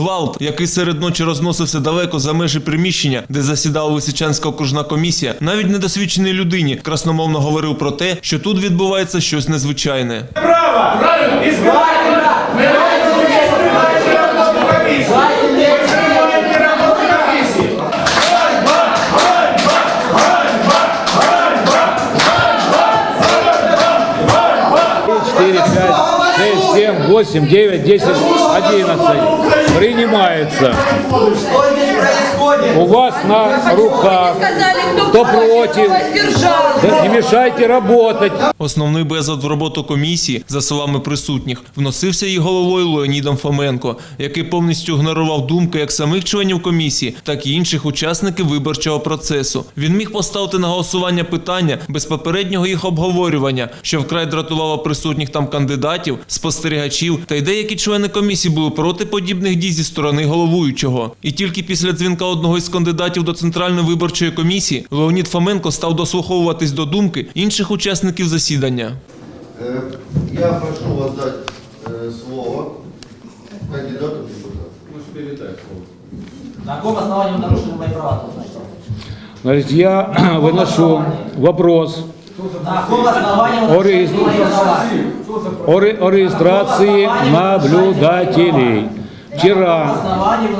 Гвалт, який серед ночі розносився далеко за межі приміщення, де засідала Лисичанська окружна комісія, навіть недосвідченій людині красномовно говорив про те, що тут відбувається щось незвичайне. Право! Правильно! Правильно! 6, 7, 8, 9, 10, 11. Принимается. У вас на руках. сказали, кто, Кто против, против? Да Не мешайте работать. Основний безлад в роботу комісії, за словами присутніх, вносився її головою Леонідом Фоменко, який повністю ігнорував думки як самих членів комісії, так і інших учасників виборчого процесу. Він міг поставити на голосування питання без попереднього їх обговорювання, що вкрай дратувало присутніх там кандидатів, спостерігачів, та й деякі члени комісії були проти подібних дій зі сторони головуючого. І тільки після дзвінка одного із кандидатів до центральної виборчої комісії Леонід Фоменко став дослуховуватись до думки інших учасників засідання. Е, Я прошу вас дати е, слово кандидату в депутати. На каком основании вы нарушили мои права? Значит, я выношу вопрос На каком основании вы О нарушили реестре. мои права? о, ре- о регистрации наблюдателей. Вчера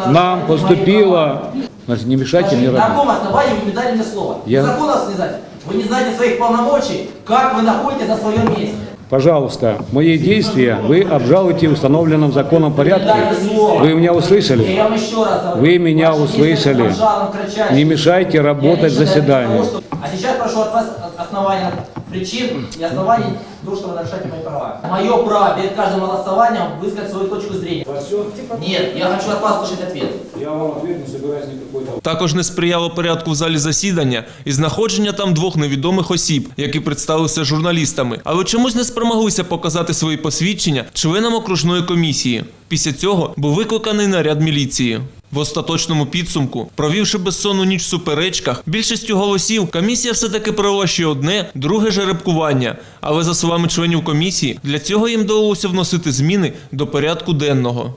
нам поступило... Значит, не мешайте мне На работать. каком основании вы не дали мне слово? Я- Законов не знаете. Вы не знаете своих полномочий, как вы находитесь на своем месте. Пожалуйста, мои действия вы обжалуйте в установленном законом порядке. Вы меня услышали? Вы меня услышали. Не мешайте работать заседанию. А сейчас прошу от вас основания причин и оснований того, что вы нарушаете мои права. Мое право перед каждым голосованием высказать свою точку зрения. Нет, я хочу от вас услышать ответ. Я вам ответ не собираюсь никакой давать. Також не сприяло порядку в залі засідання і знаходження там двох невідомих осіб, які представилися журналістами, але чомусь не спромоглися показати свої посвідчення членам окружної комісії. Після цього був викликаний наряд міліції. В остаточному підсумку, провівши безсонну ніч в суперечках, більшістю голосів комісія все-таки провела ще одне, друге жеребкування. Але за словами членів комісії, для цього їм довелося вносити зміни до порядку денного.